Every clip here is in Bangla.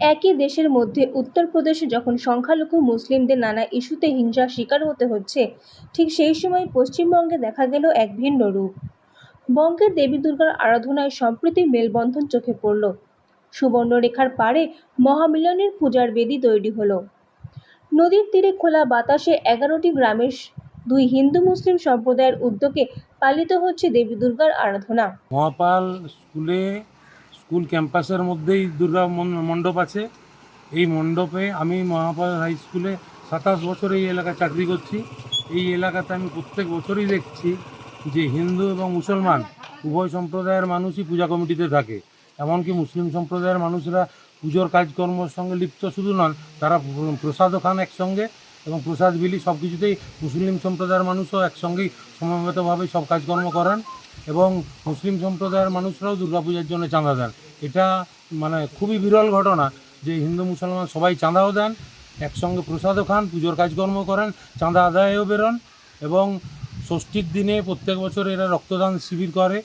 একই দেশের মধ্যে উত্তরপ্রদেশে যখন সংখ্যালঘু মুসলিমদের নানা ইস্যুতে হিংসার শিকার হতে হচ্ছে, ঠিক সেই সময় পশ্চিমবঙ্গে দেখা গেল এক ভিন্ন রূপ। বঙ্গের দেবী দুর্গার আরাধনায় সম্প্রতি মেলবন্ধন চোখে পড়ল। সুবর্ণরেখার পাড়ে মহামিলনের পূজার বেদি তৈরি হলো। নদীর তীরে খোলা বাতাসে এগারোটি গ্রামের দুই হিন্দু মুসলিম সম্প্রদায়ের উদ্যোগে পালিত হচ্ছে দেবী দুর্গার আরাধনা। মহাপাল স্কুলে স্কুল ক্যাম্পাসের মধ্যেই দুর্গা মণ্ডপ আছে। এই মণ্ডপে আমি মহাপাল হাই স্কুলে সাতাশ বছর এই এলাকায় চাকরি করছি। এই এলাকাতে আমি প্রত্যেক বছরই দেখছি যে হিন্দু এবং মুসলমান উভয় সম্প্রদায়ের মানুষই পূজা কমিটিতে থাকে। এমনকি মুসলিম সম্প্রদায়ের মানুষরা পুজোর কাজকর্মের সঙ্গে লিপ্ত শুধু নন, তারা প্রসাদও খান একসঙ্গে। এবং প্রসাদ বিলি সব কিছুতেই মুসলিম সম্প্রদায়ের মানুষও একসঙ্গেই সমবেতভাবে সব কাজকর্ম করেন এবং মুসলিম সম্প্রদায়ের মানুষরাও দুর্গাপূজার জন্য চাঁদা দেন। এটা মানে খুবই বিরল ঘটনা যে হিন্দু মুসলমান সবাই চাঁদাও দেন, একসঙ্গে প্রসাদও খান, পুজোর কাজকর্ম করেন, চাঁদা আদায়ও বেরোন এবং ষষ্ঠীর দিনে প্রত্যেক বছর এরা রক্তদান শিবির করে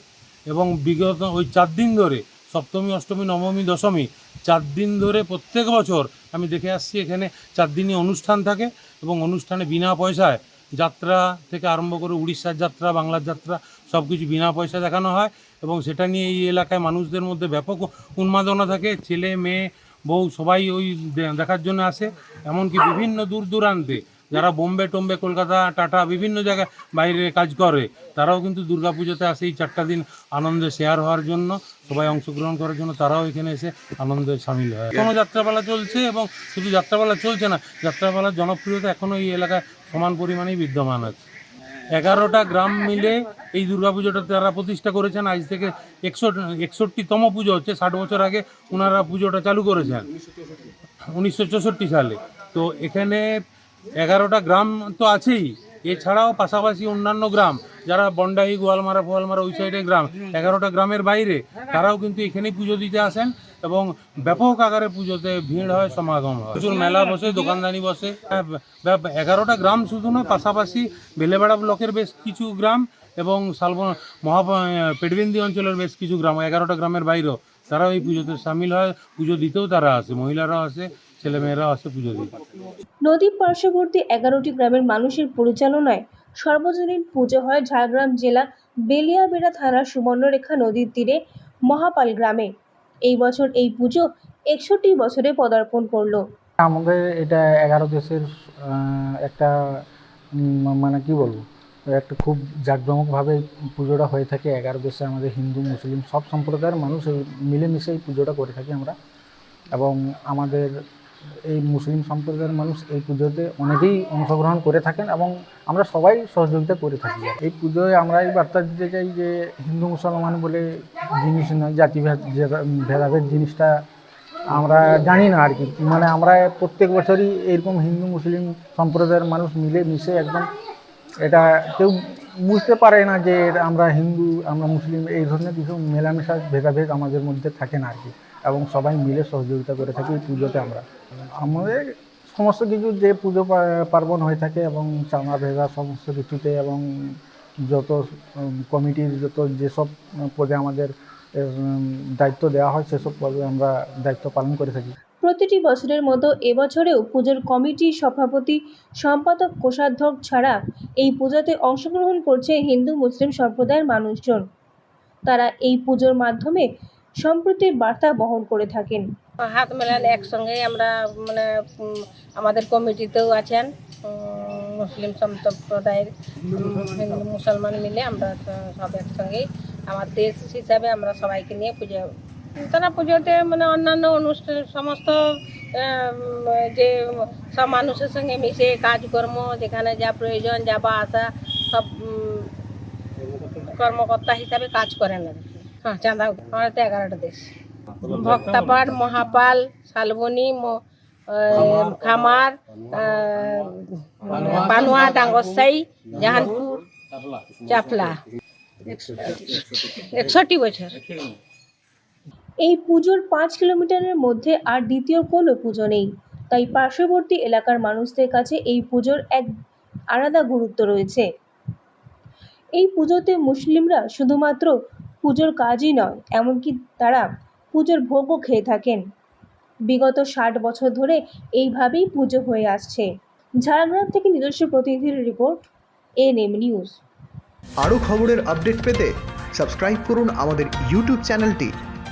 এবং বিগত ওই চার দিন ধরে সপ্তমী, অষ্টমী, নবমী, দশমী চার দিন ধরে প্রত্যেক বছর আমি দেখে আসছি এখানে চার দিনই অনুষ্ঠান থাকে এবং অনুষ্ঠানে বিনা পয়সায় যাত্রা থেকে আরম্ভ করে উড়িষ্যার যাত্রা, বাংলার যাত্রা সব কিছু বিনা পয়সা দেখানো হয় এবং সেটা নিয়ে এই এলাকায় মানুষদের মধ্যে ব্যাপক উন্মাদনা থাকে। ছেলে, মেয়ে, বউ সবাই ওই দেখার জন্য আসে। এমনকি বিভিন্ন দূর দূরান্তে যারা বোম্বে, টোম্বে, কলকাতা, টাটা বিভিন্ন জায়গায় বাইরে কাজ করে, তারাও কিন্তু দুর্গাপুজোতে আসে এই চারটা দিন আনন্দে শেয়ার হওয়ার জন্য, সবাই অংশগ্রহণ করার জন্য তারাও এখানে এসে আনন্দে সামিল হয়। এখনও যাত্রাপালা চলছে এবং শুধু যাত্রাপালা চলছে না, যাত্রাপালার জনপ্রিয়তা এখনও এই এলাকায় সমান পরিমাণেই বিদ্যমান আছে। এগারোটা গ্রাম মিলে এই দুর্গাপুজোটা তারা প্রতিষ্ঠা করেছেন, আজ থেকে একষট্টি, একষট্টিতম পুজো হচ্ছে, ষাট বছর আগে ওনারা পুজোটা চালু করেছেন, উনিশশো চৌষট্টি সালে। তো এখানে এগারোটা গ্রাম তো আছেই। এছাড়াও পাশাপাশি অন্যান্য গ্রাম যারা বন্ডাহি গোয়ালমারা ফোয়ালমারা ওই সাইডে গ্রাম এগারোটা গ্রামের বাইরে তারাও কিন্তু এখানেই পুজো দিতে আসেন এবং ব্যাপক আকারে পুজোতে ভিড় হয় সমাগম হয়। প্রচুর মেলা বসে দোকানদানি বসে। হ্যাঁ, এগারোটা গ্রাম শুধু নয় পাশাপাশি বেলেবেড়া ব্লকের বেশ কিছু গ্রাম এবং শালব মহা পেটবিন্দি অঞ্চলের বেশ কিছু গ্রাম এগারোটা গ্রামের বাইরেও তারাও এই পুজোতে সামিল হয়। পুজো দিতেও তারা আসে মহিলারাও আসে ছেলেমেয়েরাও আসে পুজো দিতে। নদীর পার্শ্ববর্তী এগারোটি গ্রামের মানুষের পরিচালনায় সর্বজনীন পুজো হয় ঝাড়গ্রাম জেলা বেলিয়াবেড়া থানার সুবর্ণরেখা নদীর তীরে মহাপাল গ্রামে। এই বছর এই পুজো একষট্টি বছরে পদার্পণ করল। আমাদের এটা এগারো দেশের একটা মানে কি বলব একটা খুব জাঁকজমকভাবে এই পুজোটা হয়ে থাকে। এগারো দেশে আমাদের হিন্দু মুসলিম সব সম্প্রদায়ের মানুষ এই মিলেমিশে এই পুজোটা করে থাকি আমরা। এবং আমাদের এই মুসলিম সম্প্রদায়ের মানুষ এই পুজোতে অনেকেই অংশগ্রহণ করে থাকেন এবং আমরা সবাই সহযোগিতা করে থাকি। এই পুজোয় আমরা এই বার্তা দিতে চাই যে হিন্দু, মুসলমান বলে জিনিস নয়, জাতিভেদ ভেদাভেদ জিনিসটা আমরা জানি না আর কি। মানে আমরা প্রত্যেক বছরই এরকম হিন্দু, মুসলিম সম্প্রদায়ের মানুষ মিলে মিশে একদম এটা কেউ বুঝতে পারে না যে আমরা হিন্দু, আমরা মুসলিম, এই ধরনের কিছু মেলামেশা, ভেদাভেদ আমাদের মধ্যে থাকে না আর কি। এবং সবাই মিলে সহযোগিতা করে থাকি পুজোতে আমরা। আমাদের সমস্ত কিছু যে পুজো পার্বণ হয়ে থাকে এবং চাঁদা ভেদা সমস্ত কিছুতে এবং যত কমিটির যত যেসব পদে আমাদের দায়িত্ব দেওয়া হয়, সেসব পদে আমরা দায়িত্ব পালন করে থাকি। প্রতিটি বছরের মতো এবছরেও পুজোর কমিটি সভাপতি সম্পাদক কোষাধ্যক্ষ ছাড়া এই পুজোতে অংশগ্রহণ করছে হিন্দু মুসলিম সম্প্রদায়ের মানুষজন। তারা এই পুজোর মাধ্যমে সম্প্রীতির বার্তা বহন করে থাকেন। হাত মেলালে একসঙ্গে আমরা মানে আমাদের কমিটিতেও আছেন মুসলিম সম্প্রদায়ের মুসলমান মিলে আমরা সব একসঙ্গেই, আমার দেশ হিসাবে আমরা সবাইকে নিয়ে পুজো তারা পুজোতে মানে অন্যান্য অনুষ্ঠান, সমস্ত যে সব মানুষের সঙ্গে মিশে কাজকর্ম, যেখানে যা প্রয়োজন, যা বা আসা, সব কর্মকর্তা হিসাবে কাজ করেন আর হ্যাঁ চাঁদা, আমাদের এগারোটা দেশ। ভক্তাপাড় মহাপাল, শালবনী খামার পানুয়া ডাঙ্গসাই জাহানপুর, চাপলা। একষট্টি বছর। এই পুজোর পাঁচ কিলোমিটারের মধ্যে আর দ্বিতীয় কোনো পুজো নেই। তাই পার্শ্ববর্তী এলাকার মানুষদের কাছে এই পুজোর এক আলাদা গুরুত্ব রয়েছে। এই পুজোতে মুসলিমরা শুধুমাত্র পুজোর কাজই নয়, এমনকি তারা পুজোর ভোগও খেয়ে থাকেন। বিগত ষাট বছর ধরে এইভাবেই পুজো হয়ে আসছে। ঝাড়গ্রাম থেকে নিজস্ব প্রতিনিধির রিপোর্ট, এনএম নিউজ। আরও খবরের আপডেট পেতে সাবস্ক্রাইব করুন আমাদের ইউটিউব চ্যানেলটি।